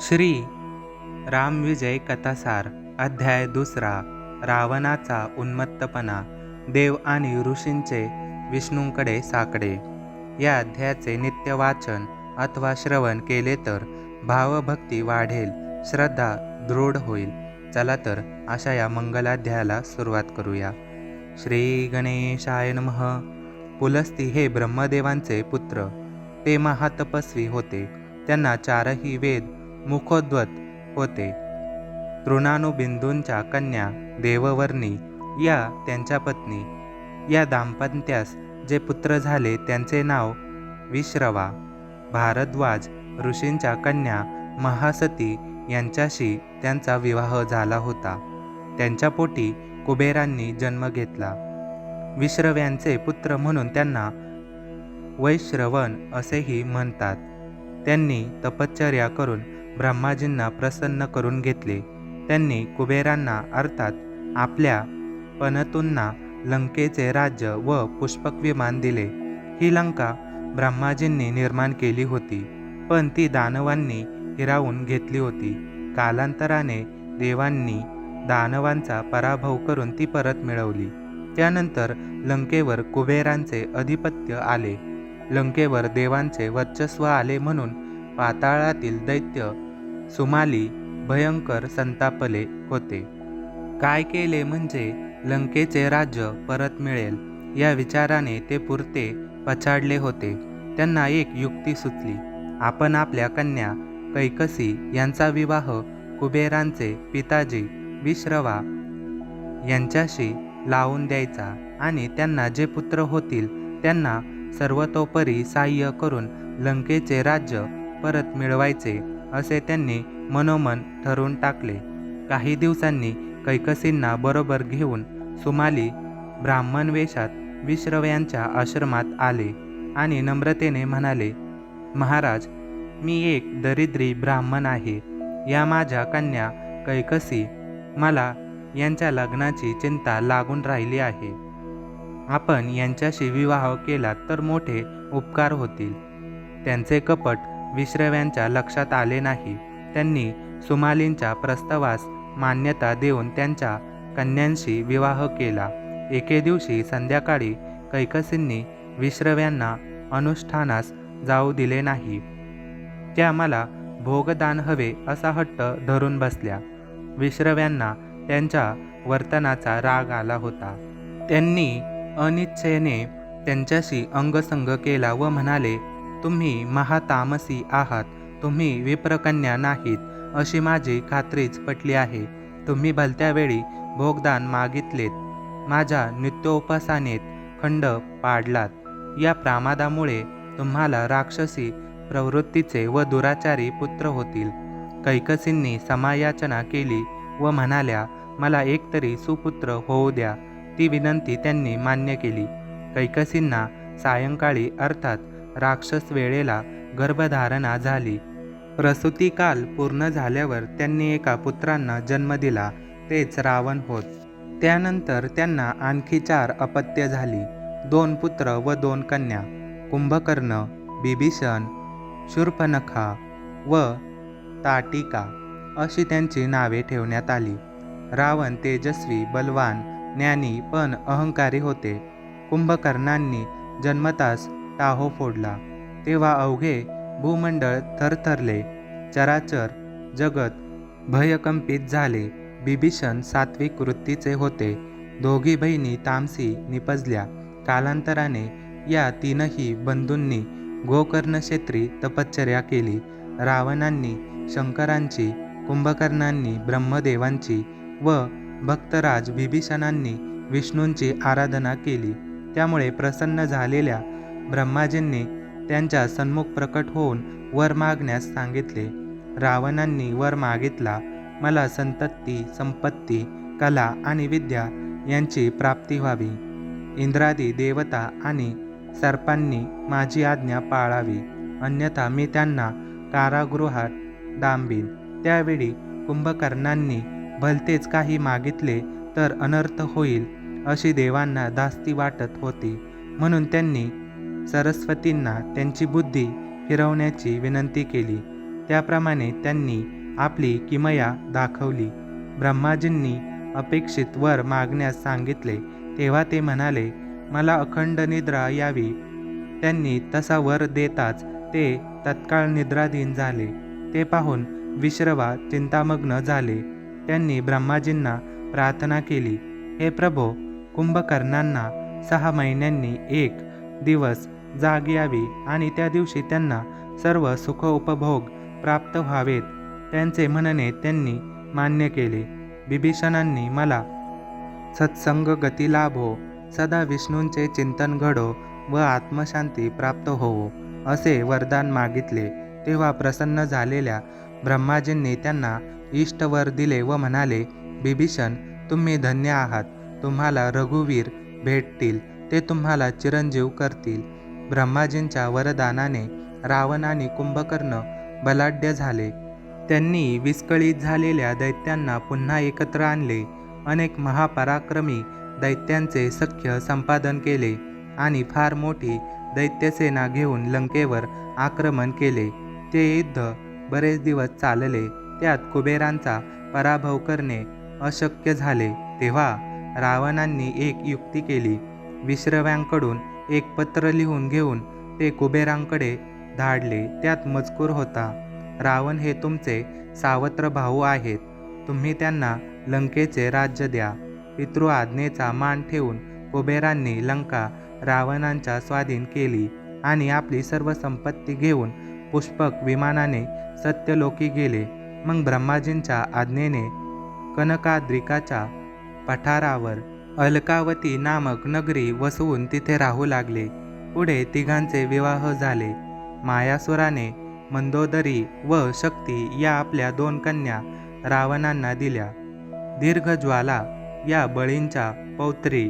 श्री रामविजय कथासार अध्याय दुसरा रावणाचा उन्मत्तपणा देव आणि ऋषींचे विष्णूंकडे साकडे. या अध्यायाचे नित्य वाचन अथवा श्रवण केले तर भावभक्ती वाढेल श्रद्धा दृढ होईल. चला तर अशा या मंगलाध्यायाला सुरुवात करूया. श्री गणेशाय नमः. पुलस्ती हे ब्रह्मदेवांचे पुत्र. ते महातपस्वी होते. त्यांना चारही वेद मुखोद्वत होते. तृणानुबिंदूंच्या कन्या देववर्णी या त्यांच्या पत्नी. या दाम्पत्यास जे पुत्र झाले त्यांचे नाव विश्रवा. भारद्वाज ऋषींच्या कन्या महासती यांच्याशी त्यांचा विवाह झाला होता. त्यांच्या पोटी कुबेरांनी जन्म घेतला. विश्रव्यांचे पुत्र म्हणून त्यांना वैश्रवण असेही म्हणतात. त्यांनी तपश्चर्या करून ब्रह्माजींना प्रसन्न करून घेतले. त्यांनी कुबेरांना अर्थात आपल्या पनतूंना लंकेचे राज्य व पुष्पक विमान दिले. ही लंका ब्रह्माजींनी निर्माण केली होती पण ती दानवांनी हिरावून घेतली होती. कालांतराने देवांनी दानवांचा पराभव करून ती परत मिळवली. त्यानंतर लंकेवर कुबेरांचे अधिपत्य आले. लंकेवर देवांचे वर्चस्व आले म्हणून पाताळातील दैत्य सुमाली भयंकर संतापले होते. काय केले म्हणजे लंकेचे राज्य परत मिळेल या विचाराने ते पुरते पछाडले होते. त्यांना एक युक्ती सुचली आपण आपल्या कन्या कैकसी यांचा विवाह कुबेरांचे पिताजी विश्रवा यांच्याशी लावून द्यायचा आणि त्यांना जे पुत्र होतील त्यांना सर्वतोपरी सहाय्य करून लंकेचे राज्य परत मिळवायचे असे त्यांनी मनोमन ठरवून टाकले. काही दिवसांनी कैकसींना बरोबर घेऊन सुमाली ब्राह्मण वेशात विश्रव्यांच्या आश्रमात आले आणि नम्रतेने म्हणाले महाराज मी एक दरिद्री ब्राह्मण आहे. या माझ्या कन्या कैकसी मला यांच्या लग्नाची चिंता लागून राहिली आहे. आपण यांच्याशी विवाह केला तर मोठे उपकार होतील. त्यांचे कपट विश्रव्यांच्या लक्षात आले नाही. त्यांनी सुमालींच्या प्रस्तावास मान्यता देऊन त्यांच्या कन्यांशी विवाह केला. एके दिवशी संध्याकाळी कैकसींनी विश्रव्यांना अनुष्ठानास जाऊ दिले नाही. त्या मला भोगदान हवे असा हट्ट धरून बसल्या. विश्रव्यांना त्यांच्या वर्तनाचा राग आला होता. त्यांनी अनिच्छेने त्यांच्याशी अंगसंग केला व म्हणाले तुम्ही महातामसी आहात तुम्ही विप्रकन्या नाहीत अशी माझी खात्रीच पटली आहे. तुम्ही भलत्या वेळी भोगदान मागितलेत माझ्या नित्योपसानेत खंड पाडलात. या प्रामादामुळे तुम्हाला राक्षसी प्रवृत्तीचे व दुराचारी पुत्र होतील. कैकसींनी समायाचना केली व म्हणाल्या मला एकतरी सुपुत्र होऊ द्या. ती विनंती त्यांनी मान्य केली. कैकसींना सायंकाळी अर्थात राक्षस वेळेला गर्भधारणा झाली. प्रसूतिकाल पूर्ण झाल्यावर त्यांनी एका पुत्रांना जन्म दिला तेच रावण होत. त्यानंतर त्यांना आणखी चार अपत्य झाली दोन पुत्र व दोन कन्या कुंभकर्ण बिभीषण शूर्पनखा व ताटिका अशी त्यांची नावे ठेवण्यात आली. रावण तेजस्वी बलवान ज्ञानी पण अहंकारी होते. कुंभकर्णांनी जन्मतास टाहो फोडला. तेव्हा अवघे भूमंडळ थरथरले. चराचर जगत भयकंपित झाले. बिभीषण सात्विक वृत्तीचे होते. दोघी बहिणी तामसी निपजल्या. कालांतराने या तीनही बंधूंनी गोकर्ण क्षेत्री तपश्चर्या केली. रावणांनी शंकरांची कुंभकर्णांनी ब्रह्मदेवांची व भक्तराज विभीषणांनी विष्णूंची आराधना केली. त्यामुळे प्रसन्न झालेल्या ब्रह्माजींनी त्यांच्या सन्मुख प्रकट होऊन वर मागण्यास सांगितले. रावणांनी वर मागितला. मला संतती संपत्ती कला आणि विद्या यांची प्राप्ती व्हावी. इंद्रादी देवता आणि सर्पांनी माझी आज्ञा पाळावी. अन्यथा मी त्यांना कारागृहात डांबीन. त्यावेळी कुंभकर्णांनी भलतेच काही मागितले तर अनर्थ होईल अशी देवांना धास्ती वाटत होती. म्हणून त्यांनी सरस्वतींना त्यांची बुद्धी फिरवण्याची विनंती केली. त्याप्रमाणे त्यांनी आपली किमया दाखवली. ब्रह्माजींनी अपेक्षित वर मागण्यास सांगितले. तेव्हा ते म्हणाले मला अखंड निद्रा यावी. त्यांनी तसा वर देताच ते तत्काळ निद्राधीन झाले. ते पाहून विश्रवा चिंतामग्न झाले. त्यांनी ब्रह्माजींना प्रार्थना केली हे प्रभो कुंभकर्णांना सहा महिन्यांनी एक दिवस जाग यावी आणि त्या दिवशी त्यांना सर्व सुख उपभोग प्राप्त व्हावेत. त्यांचे म्हणणे त्यांनी मान्य केले. बिभीषणांनी मला सत्संग गती लाभो सदा विष्णूंचे चिंतन घडो व आत्मशांती प्राप्त होवो असे वरदान मागितले. तेव्हा प्रसन्न झालेल्या ब्रह्माजींनी त्यांना इष्टवर दिले व म्हणाले बिभीषण तुम्ही धन्य आहात. तुम्हाला रघुवीर भेटतील. ते तुम्हाला चिरंजीव करतील. ब्रह्माजींच्या वरदानाने रावण आणि कुंभकर्ण बलाढ्य झाले. त्यांनी विस्कळीत झालेल्या दैत्यांना पुन्हा एकत्र आणले. अनेक महापराक्रमी दैत्यांचे सख्य संपादन केले आणि फार मोठी दैत्यसेना घेऊन लंकेवर आक्रमण केले. ते युद्ध बरेच दिवस चालले. त्यात कुबेरांचा पराभव करणे अशक्य झाले. तेव्हा रावणांनी एक युक्ती केली. विश्रव्यांकडून एक पत्र लिहून घेऊन ते कुबेरांकडे धाडले. त्यात मजकूर होता रावण हे तुमचे सावत्र भाऊ आहेत. तुम्ही त्यांना लंकेचे राज्य द्या. पितृ आज्ञेचा मान ठेवून कुबेरांनी लंका रावणांच्या स्वाधीन केली आणि आपली सर्व संपत्ती घेऊन पुष्पक विमानाने सत्यलोकी गेले. मग ब्रह्माजींच्या आज्ञेने कनकाद्रिकाच्या पठारावर अलकावती नामक नगरी वसवून तिथे राहू लागले. पुढे तिघांचे विवाह झाले. मायासुराने मंदोदरी व शक्ती या आपल्या दोन कन्या रावणांना दिल्या. दीर्घज्वाला या बळींच्या पौत्री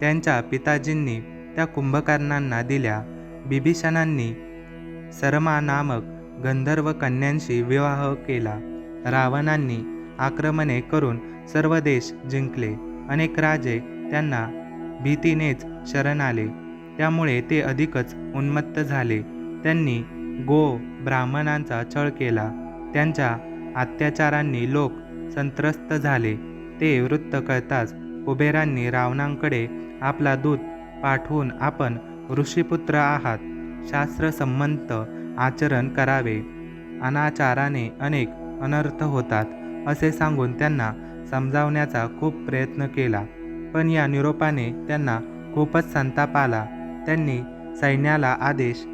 त्यांच्या पिताजींनी त्या कुंभकर्णांना दिल्या. बिभीषणांनी सरमा नामक गंधर्व कन्यांशी विवाह केला. रावणांनी आक्रमणे करून सर्व देश जिंकले. अनेक राजे त्यांना भीतीनेच शरण आले. त्यामुळे ते अधिकच उन्मत्त झाले. त्यांनी गो ब्राह्मणांचा छळ केला. त्यांच्या अत्याचारांनी लोक संत्रस्त झाले. ते वृत्त कळताच कुबेरांनी रावणांकडे आपला दूत पाठवून आपण ऋषीपुत्र आहात. शास्त्रसंमत आचरण करावे. अनाचाराने अनेक अनर्थ होतात असे सांगून त्यांना समजावण्याचा खूप प्रयत्न केला. पण या निरोपाने त्यांना खूपच संताप आला. त्यांनी सैन्याला आदेश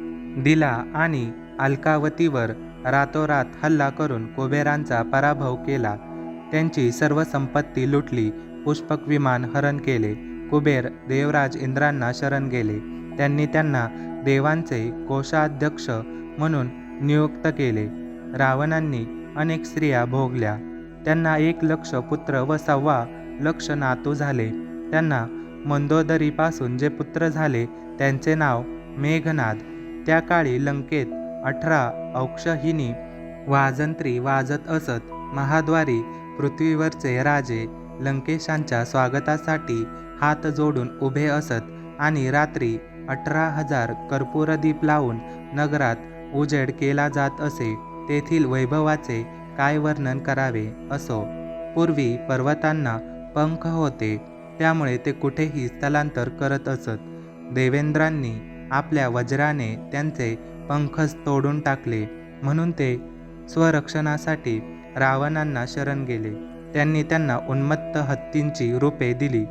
दिला आणि अलकावतीवर रातोरात हल्ला करून कुबेरांचा पराभव केला. त्यांची सर्व संपत्ती लुटली पुष्पक विमान हरण केले कुबेर देवराज इंद्रांना शरण गेले. त्यांनी त्यांना देवांचे कोषाध्यक्ष म्हणून नियुक्त केले. रावणांनी अनेक स्त्रिया भोगल्या. त्यांना एक लक्ष पुत्र व सव्वा लक्ष नातू झाले. त्यांना मंदोदरीपासून जे पुत्र झाले त्यांचे नाव मेघनाद. त्या काळी लंकेत अठरा औक्षहिनी वाजंत्री वाजत असत. महाद्वारी पृथ्वीवरचे राजे लंकेशांच्या स्वागतासाठी हात जोडून उभे असत आणि रात्री अठरा हजार कर्पूरदीप लावून नगरात उजेड केला जात असे. तेथील वैभवाचे काय वर्णन करावे असो. पूर्वी पर्वतांना पंख होते त्यामुळे ते कुठेही स्थलांतर करत असत. देवेंद्रांनी आपल्या वज्राने त्यांचे पंखच तोडून टाकले म्हणून ते स्वरक्षणासाठी रावणांना शरण गेले. त्यांनी त्यांना उन्मत्त हत्तींची रूपे दिली.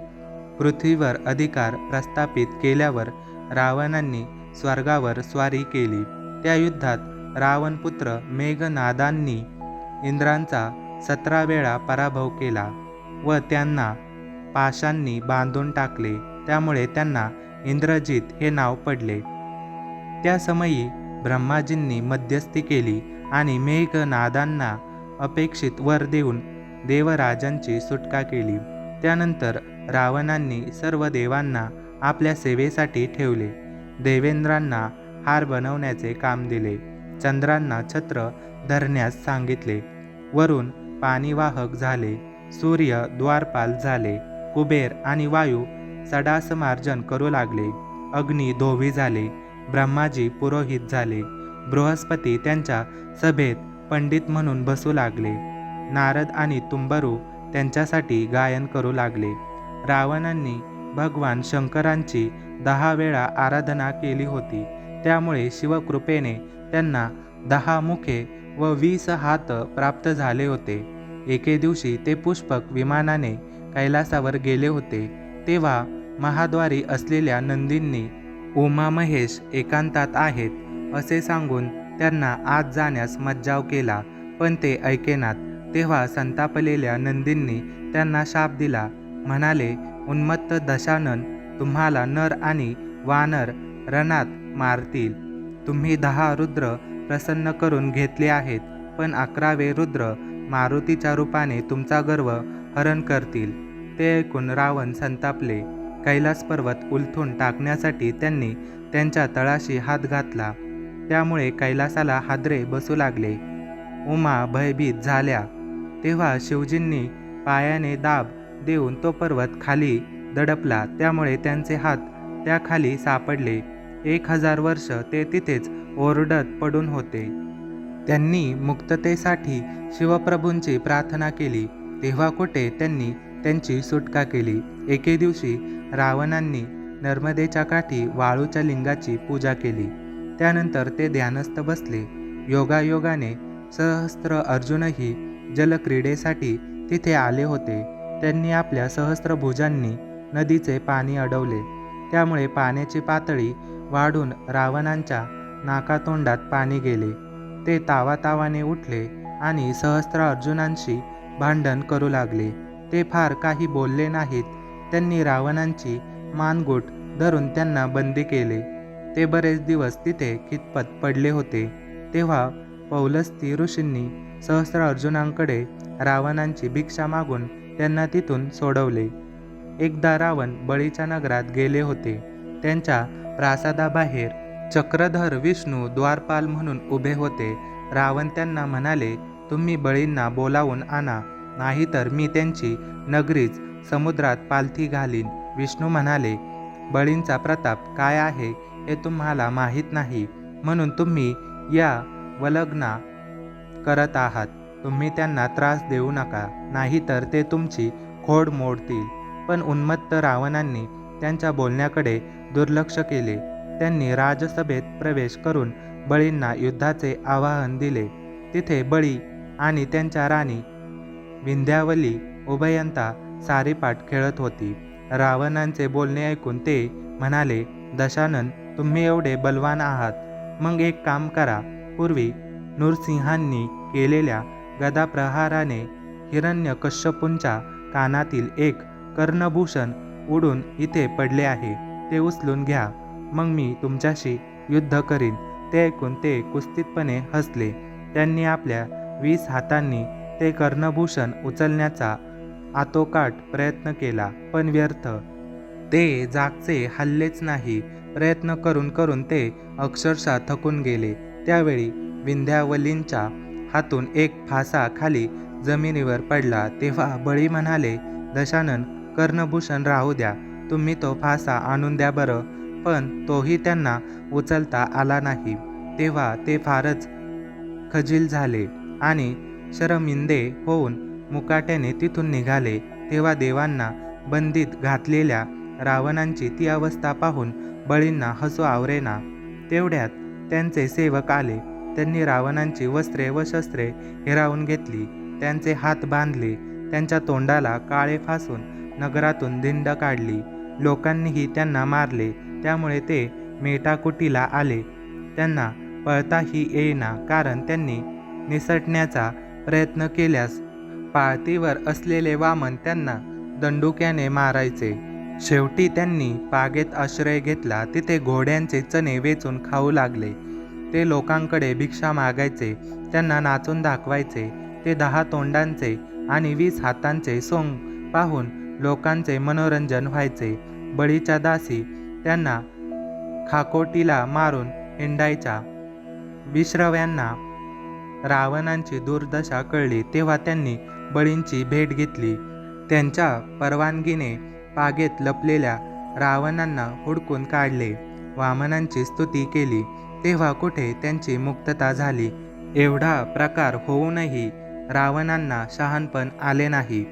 पृथ्वीवर अधिकार प्रस्थापित केल्यावर रावणांनी स्वर्गावर स्वारी केली. त्या युद्धात रावणपुत्र मेघनादांनी इंद्रांचा सतरा वेळा पराभव केला व त्यांना पाशांनी बांधून टाकले. त्यामुळे त्यांना इंद्रजित हे नाव पडले. त्या समयी ब्रह्माजींनी मध्यस्थी केली आणि मेघनादांना अपेक्षित वर देऊन देवराजांची सुटका केली. त्यानंतर रावणांनी सर्व देवांना आपल्या सेवेसाठी ठेवले. देवेंद्रांना हार बनवण्याचे काम दिले. चंद्रांना छत्र धरण्यास सांगितले. वरून पाणीवाहक झाले सूर्य द्वारपाल झाले कुबेर आणि वायू सडासमार्जन करू लागले अग्नी धोवी झाले ब्रह्माजी पुरोहित झाले बृहस्पती त्यांच्या सभेत पंडित म्हणून बसू लागले नारद आणि तुंबरू त्यांच्यासाठी गायन करू लागले रावणांनी भगवान शंकरांची दहा वेळा आराधना केली होती त्यामुळे शिवकृपेने त्यांना दहा मुखे व वीस हात प्राप्त झाले होते. एके दिवशी ते पुष्पक विमानाने कैलासावर गेले होते. तेव्हा महाद्वारी असलेल्या नंदींनी उमा महेश एकांतात आहेत असे सांगून त्यांना आत जाण्यास मज्जाव केला. पण ते ऐकेनात तेव्हा संतापलेल्या नंदींनी त्यांना शाप दिला. म्हणाले उन्मत्त दशानन तुम्हाला नर आणि वानर रणात मारतील. तुम्ही दहा रुद्र प्रसन्न करून घेतले आहेत. पण अकरावे रुद्र मारुतीच्या रूपाने तुमचा गर्व हरण करतील. ते ऐकून रावण संतापले. कैलास पर्वत उलथून टाकण्यासाठी त्यांनी त्यांच्या तळाशी हात घातला. त्यामुळे कैलासाला हादरे बसू लागले. उमा भयभीत झाल्या. तेव्हा शिवजींनी पायाने दाब देऊन तो पर्वत खाली दडपला. त्यामुळे त्यांचे हात त्याखाली सापडले. एक हजार वर्ष ते तिथेच ओरडत पडून होते. त्यांनी मुक्ततेसाठी शिवप्रभूंची प्रार्थना केली. तेव्हा कुठे त्यांनी त्यांची सुटका केली. एके दिवशी रावणांनी नर्मदेच्या काठी वाळूच्या लिंगाची पूजा केली. त्यानंतर ते ध्यानस्थ बसले. योगायोगाने सहस्त्र अर्जुनही जलक्रीडेसाठी तिथे आले होते. त्यांनी आपल्या सहस्त्रभुजांनी नदीचे पाणी अडवले. त्यामुळे पाण्याची पातळी वाढून रावणांच्या नाकातोंडात पाणी गेले. ते तावातावाने उठले आणि सहस्त्र अर्जुनांशी भांडण करू लागले. ते फार काही बोलले नाहीत. त्यांनी रावणांची मानगुट धरून त्यांना बंदी केले. ते बरेच दिवस तिथे कितपत पडले होते. तेव्हा पौलस्ती ऋषींनी सहस्त्र अर्जुनांकडे रावणांची भिक्षा मागून त्यांना तिथून सोडवले. एकदा रावण बळीच्या नगरात गेले होते. त्यांच्या प्रासादाबाहेर चक्रधर विष्णू द्वारपाल म्हणून उभे होते. रावण त्यांना म्हणाले तुम्ही बळींना बोलावून आणा. नाहीतर मी त्यांची नगरीच समुद्रात पालथी घालीन. विष्णू म्हणाले बळींचा प्रताप काय आहे हे तुम्हाला माहीत नाही. म्हणून तुम्ही या वलग्ना करत आहात. तुम्ही त्यांना त्रास देऊ नका. नाहीतर ते तुमची खोड मोडतील. पण उन्मत्त रावणांनी त्यांच्या बोलण्याकडे दुर्लक्ष केले. त्यांनी राजसभेत प्रवेश करून बळींना युद्धाचे आवाहन दिले. तिथे बळी आणि त्यांच्या राणी विंध्यावली उभयंता सारीपाठ खेळत होती. रावणांचे बोलणे ऐकून ते म्हणाले दशानन तुम्ही एवढे बलवान आहात. मग एक काम करा. पूर्वी नृसिंहांनी केलेल्या गदाप्रहाराने हिरण्य कश्यपूंच्या कानातील एक कर्णभूषण उडून इथे पडले आहे. ते उचलून घ्या. मग मी तुमच्याशी युद्ध करीन. ते ऐकून ते कुस्तीतपणे हसले. त्यांनी आपल्या वीस हातांनी ते कर्णभूषण उचलण्याचा आतोकाट प्रयत्न केला पण व्यर्थ. ते जागचे हल्लेच नाही प्रयत्न करून करून ते अक्षरशः थकून गेले. त्यावेळी विंध्यावलींच्या हातून एक फासा खाली जमिनीवर पडला. तेव्हा बळी म्हणाले दशानन कर्णभूषण राहू द्या. तुम्ही तो फासा आणून द्या बरं. पण तोही त्यांना उचलता आला नाही. तेव्हा ते फारच खजील झाले आणि शरमिंदे होऊन मुकाट्याने तिथून निघाले. तेव्हा देवांना बंदीत घातलेल्या रावणांची ती अवस्था पाहून बळींना हसू आवरेना. तेवढ्यात त्यांचे सेवक आले. त्यांनी रावणांची वस्त्रे व शस्त्रे हिरावून घेतली. त्यांचे हात बांधले. त्यांच्या तोंडाला काळे फासून नगरातून धिंड काढली. लोकांनीही त्यांना मारले. त्यामुळे ते मेटाकुटीला आले. त्यांना पळताही येईना कारण त्यांनी निसटण्याचा प्रयत्न केल्यास पाळतीवर असलेले वामन त्यांना दंडुक्याने मारायचे. शेवटी त्यांनी पागेत आश्रय घेतला. तिथे घोड्यांचे चणे वेचून खाऊ लागले. ते लोकांकडे भिक्षा मागायचे. त्यांना नाचून दाखवायचे. ते दहा तोंडांचे आणि वीस हातांचे सोंग पाहून लोकांचे मनोरंजन व्हायचे. बळीच्या दासी त्यांना खाकोटीला मारून हिंडायच्या. विश्रव्यांना रावणांची दुर्दशा कळली तेव्हा त्यांनी बळींची भेट घेतली. त्यांच्या परवानगीने पागेत लपलेल्या रावणांना हुडकून काढले. वामनांची स्तुती केली तेव्हा कुठे त्यांची मुक्तता झाली? एवढा प्रकार होऊनही रावणांना शहाणपण आले नाही.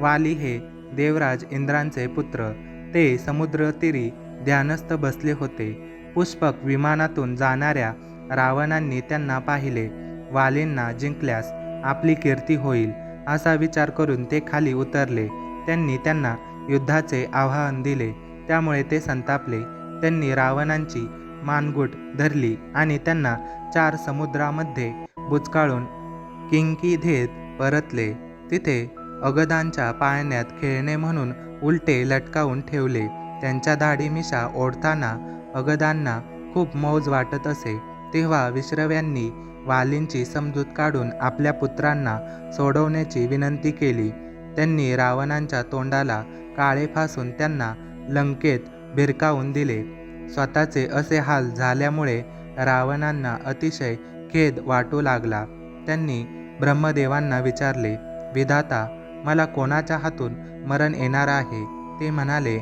वाली हे देवराज इंद्रांचे पुत्र ते समुद्रतीरी ध्यानस्थ बसले होते. पुष्पक विमानातून जाणाऱ्या रावणांनी त्यांना पाहिले. वालींना जिंकल्यास आपली कीर्ती होईल असा विचार करून ते खाली उतरले. त्यांनी त्यांना युद्धाचे आवाहन दिले. त्यामुळे ते संतापले. त्यांनी रावणांची मानगुट धरली आणि त्यांना चार समुद्रामध्ये बुचकाळून किंकी धेत परतले. तिथे अगदांच्या पाळण्यात खेळणे म्हणून उलटे लटकावून ठेवले. त्यांच्या दाढीमिशा ओढताना अगदांना खूप मौज वाटत असे तेव्हा विश्रव्यांनी वालींची समजूत काढून आपल्या पुत्रांना सोडवण्याची विनंती केली. त्यांनी रावणांच्या तोंडाला काळे फासून त्यांना लंकेत भिरकावून दिले. स्वतःचे असे हाल झाल्यामुळे रावणांना अतिशय खेद वाटू लागला. त्यांनी ब्रह्मदेवांना विचारले विधाता मला कोणाच्या हातून मरण येणार आहे? ते म्हणाले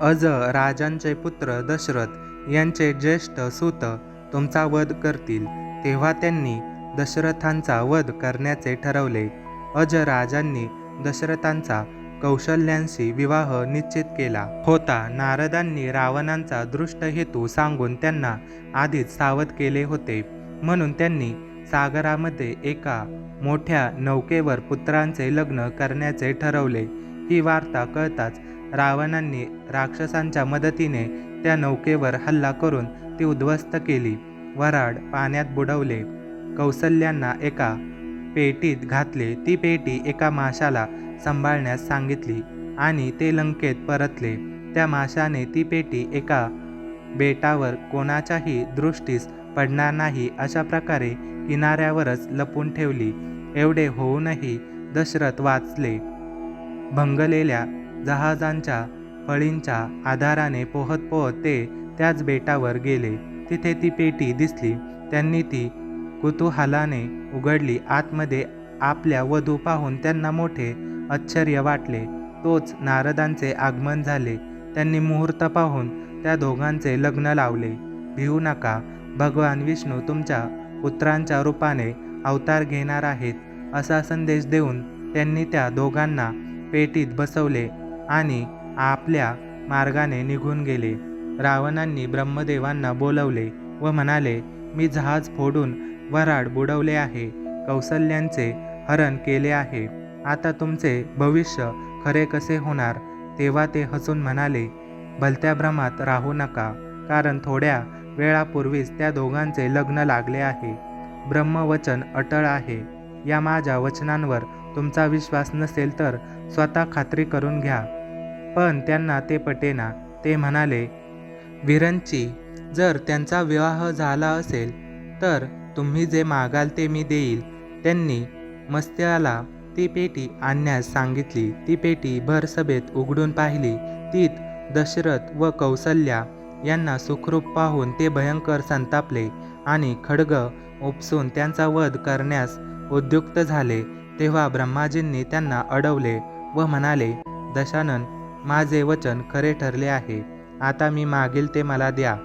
अज राजांचे पुत्र दशरथ यांचे ज्येष्ठ सूत तुमचा वध करतील. तेव्हा त्यांनी दशरथांचा वध करण्याचे ठरवले. अज राजांनी दशरथांचा कौशल्यांशी विवाह निश्चित केला. होता. नारदांनी रावणांचा दृष्ट हेतू सांगून त्यांना आधीच सावध केले होते. म्हणून त्यांनी सागरामध्ये एका मोठ्या नौकेवर पुत्रांचे लग्न करण्याचे ठरवले. ही वार्ता कळताच रावणांनी राक्षसांच्या मदतीने त्या नौकेवर हल्ला करून ती उद्ध्वस्त केली. वराड पाण्यात बुडवले. कौसल्यांना एका पेटीत घातले. ती पेटी एका माशाला सांभाळण्यास सांगितली आणि ते लंकेत परतले. त्या माशाने ती पेटी एका बेटावर कोणाच्याही दृष्टीस पडणार नाही अशा प्रकारे किनाऱ्यावरच लपून ठेवली. एवढे होऊनही दशरथ वाचले. भंगलेल्या जहाजांच्या फळींच्या आधाराने पोहत पोहत ते त्याच बेटावर गेले. तिथे ती पेटी दिसली. त्यांनी ती कुतूहलाने उघडली. आतमध्ये आपल्या वधू पाहून त्यांना मोठे आश्चर्य वाटले. तोच नारदांचे आगमन झाले. त्यांनी मुहूर्त पाहून त्या दोघांचे लग्न लावले. भिवू नका. भगवान विष्णू तुमच्या पुत्रांच्या रूपाने अवतार घेणार आहेत असा संदेश देऊन त्यांनी त्या दोघांना पेटीत बसवले. आणि आपल्या मार्गाने निघून गेले. रावणांनी ब्रह्मदेवांना बोलवले व म्हणाले मी जहाज फोडून वराड बुडवले आहे. कौसल्यांचे हरण केले आहे. आता तुमचे भविष्य खरे कसे होणार? तेव्हा ते हसून म्हणाले भलत्या भ्रमात राहू नका. कारण थोड्या वेळापूर्वीच त्या दोघांचे लग्न लागले आहे. ब्रह्मवचन अटळ आहे. या माझ्या वचनांवर तुमचा विश्वास नसेल तर स्वतः खात्री करून घ्या. पण त्यांना ते पटेना ते म्हणाले विरंची जर त्यांचा विवाह झाला असेल तर तुम्ही जे मागाल ते मी देईल त्यांनी मस्त्याला ती पेटी आणण्यास सांगितली. ती पेटी भरसभेत उघडून पाहिली. तीत दशरथ व कौसल्या यांना सुखरूप पाहून ते भयंकर संतापले आणि खडग उपसून त्यांचा वध करण्यास उद्युक्त झाले. तेव्हा ब्रह्माजींनी त्यांना अडवले व म्हणाले दशानन माझे वचन खरे ठरले आहे. आता मी मागील ते मला द्या.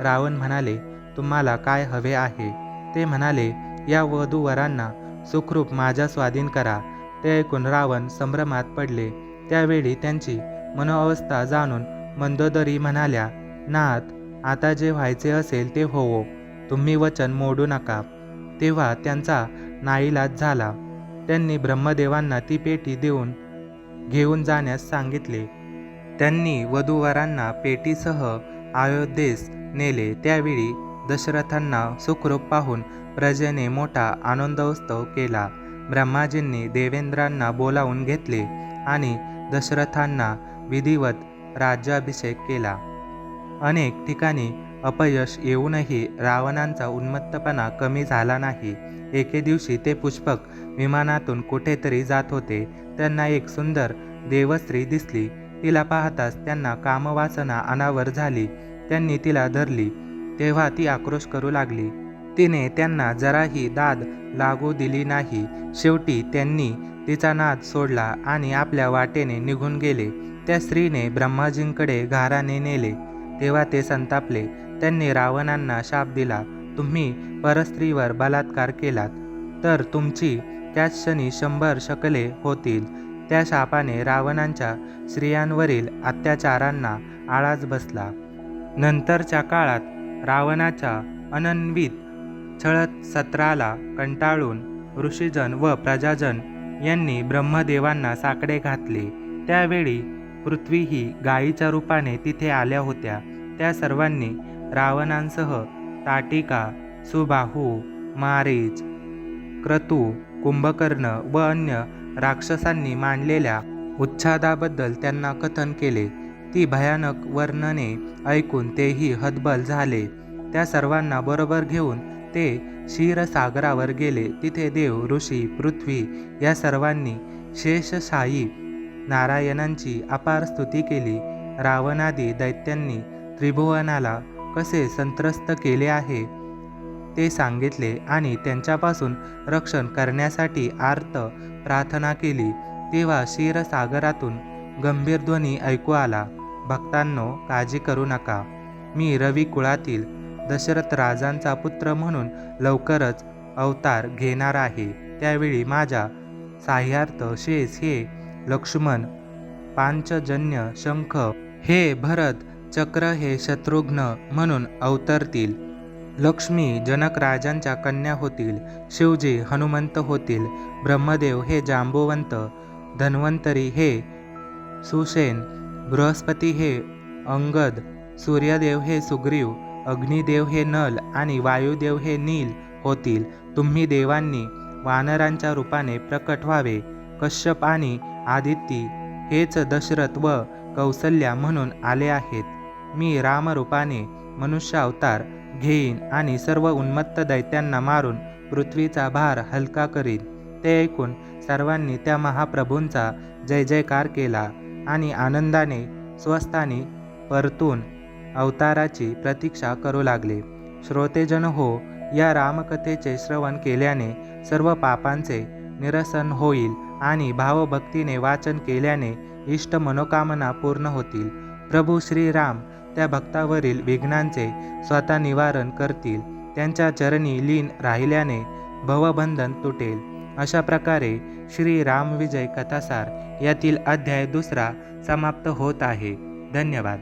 रावण म्हणाले तुम्हाला काय हवे आहे? ते म्हणाले या वधूवरांना सुखरूप माझ्या स्वाधीन करा. ते ऐकून रावण संभ्रमात पडले. त्यावेळी त्यांची मनोअवस्था जाणून मंदोदरी म्हणाल्या नाथ आता जे व्हायचे असेल ते होवो. तुम्ही वचन मोडू नका. तेव्हा त्यांचा नाईलाज झाला. त्यांनी ब्रह्मदेवांना ती पेटी देऊन घेऊन जाण्यास सांगितले. त्यांनी वधूवरांना पेटीसह अयोध्येस नेले. त्यावेळी दशरथांना सुखरूप पाहून प्रजेने मोठा आनंदोत्सव केला. ब्रह्माजींनी देवेंद्रांना बोलावून घेतले आणि दशरथांना विधिवत राज्याभिषेक केला. अनेक ठिकाणी अपयश येऊनही रावणांचा उन्मत्तपणा कमी झाला नाही. एके दिवशी ते पुष्पक विमानातून कुठेतरी जात होते. त्यांना एक सुंदर देवस्त्री दिसली. तिला पाहताच त्यांना कामवासना अनावर झाली. त्यांनी तिला धरली. तेव्हा ती आक्रोश करू लागली. तिने त्यांना जराही दाद लागू दिली नाही. शेवटी त्यांनी तिचा नाद सोडला आणि आपल्या वाटेने निघून गेले. त्या स्त्रीने ब्रह्माजींकडे घाराने नेले. तेव्हा ते संतापले. त्यांनी रावणांना शाप दिला. तुम्ही परस्त्रीवर बलात्कार केलात. तर तुमची त्याच क्षणी शंभर शकले होतील. त्या शापाने रावणांच्या स्त्रियांवरील अत्याचारांना आळाच बसला. नंतरच्या काळात रावणाच्या अनन्वित छळत सत्राला कंटाळून ऋषीजन व प्रजाजन यांनी ब्रह्मदेवांना साकडे घातले. त्यावेळी पृथ्वी ही गायीच्या रूपाने तिथे आल्या होत्या. त्या सर्वांनी रावणांसह ताटिका सुबाहू मारीच क्रतू कुंभकर्ण व अन्य राक्षसांनी मांडलेल्या उच्छादाबद्दल त्यांना कथन केले. ती भयानक वर्णने ऐकून तेही हतबल झाले. त्या सर्वांना बरोबर घेऊन ते क्षीरसागरावर गेले. तिथे देव ऋषी पृथ्वी या सर्वांनी शेषशाही नारायणांची अपार स्तुती केली. रावणादी दैत्यांनी त्रिभुवनाला कसे संत्रस्त केले आहे? ते सांगितले आणि त्यांच्यापासून रक्षण करण्यासाठी आर्त प्रार्थना केली. तेव्हा क्षीरसागरातून गंभीर ध्वनी ऐकू आला. भक्तांनो काळजी करू नका. मी रवी कुळातील दशरथ राजांचा पुत्र म्हणून लवकरच अवतार घेणार आहे. त्यावेळी माझ्या साह्यार्थ शेष हे लक्ष्मण पांचजन्य शंख हे भरत चक्र हे शत्रुघ्न म्हणून अवतरतील. लक्ष्मी जनक राजांच्या कन्या होतील शिवजी हनुमंत होतील ब्रह्मदेव हे जांबोवंत धन्वंतरी हे सुसेन बृहस्पती हे अंगद सूर्यदेव हे सुग्रीव अग्निदेव हे नल आणि वायुदेव हे नील होतील. तुम्ही देवांनी वानरांच्या रूपाने प्रकट व्हावे. कश्यप आणि आदित्य हेच दशरथ व कौसल्या म्हणून आले आहेत. मी रामरूपाने मनुष्य अवतार घेईन आणि सर्व उन्मत्त दैत्यांना मारून पृथ्वीचा भार हलका करीन. ते ऐकून सर्वांनी त्या महाप्रभूंचा जय जयकार केला आणि आनंदाने स्वस्थाने परतून अवताराची प्रतीक्षा करू लागले. श्रोतेजन हो या रामकथेचे श्रवण केल्याने सर्व पापांचे निरसन होईल आणि भावभक्तीने वाचन केल्याने इष्ट मनोकामना पूर्ण होतील. प्रभू श्रीराम त्या भक्तावरील विघ्नांचे स्वतः निवारण करतील. त्यांच्या चरणी लीन राहिल्याने भवबंधन तुटेल. अशा प्रकारे श्री रामविजय कथासार यातील अध्याय दुसरा समाप्त होत आहे. धन्यवाद.